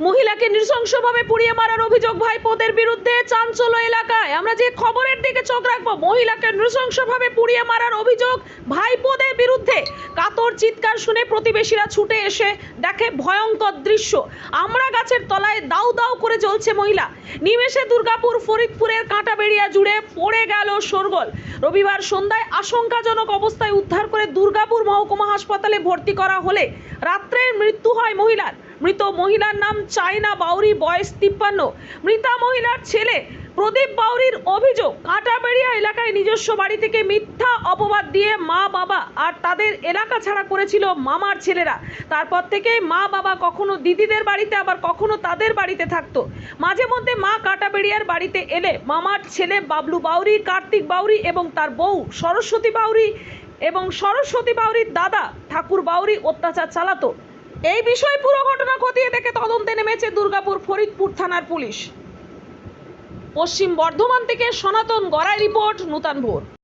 মহিলাকে নৃশংসভাবে পুড়িয়ে মারার অভিযোগ ভাইপোদের বিরুদ্ধে চাঞ্চল্য এলাকায়। আমরা যে খবরের দিকে চোখ রাখব, মহিলাকে নৃশংসভাবে পুড়িয়ে মারার অভিযোগ ভাইপোদের বিরুদ্ধে। কাতর চিৎকার শুনে প্রতিবেশীরা ছুটে এসে দেখে ভয়ঙ্কর দৃশ্য। আমরা গাছের তলায় দাউ দাউ করে জ্বলছে মহিলা। নিমেষে দুর্গাপুর, ফরিদপুরের কাঁটাবেড়িয়া জুড়ে পড়ে গেল শোরগোল। রবিবার সন্ধ্যায় আশঙ্কাজনক অবস্থায় উদ্ধার করে দুর্গাপুর মহকুমা হাসপাতালে ভর্তি করা হলে রাত্রের মৃত্যু হয় মহিলার। মৃত মহিলার নাম চায়না বাউরি, বয়স তিপ্পান্ন। মৃতা মহিলার ছেলে প্রদীপ বাউরির অভিযোগ, কাঁটাবেড়িয়া এলাকায় নিজস্ব বাড়ি থেকে মিথ্যা অপবাদ দিয়ে মা বাবা আর তাদের এলাকা ছাড়া করেছিল মামার ছেলেরা। তারপর থেকে মা বাবা কখনো দিদিদের বাড়িতে, আবার কখনো তাদের বাড়িতে থাকতো। মাঝে মধ্যে মা কাঁটাবেড়িয়ার বাড়িতে এলে মামার ছেলে বাবলু বাউরি, কার্তিক বাউরি এবং তার বউ সরস্বতী বাউরি এবং সরস্বতী বাউরির দাদা ঠাকুর বাউরি অত্যাচার চালাতো। এই বিষয়ে পুরো ঘটনা খতিয়ে দেখে তদন্তে নেমেছে দুর্গাপুর ফরিদপুর থানার পুলিশ। পশ্চিম বর্ধমান থেকে সনাতন গড়াই রিপোর্ট, নূতন ভোর।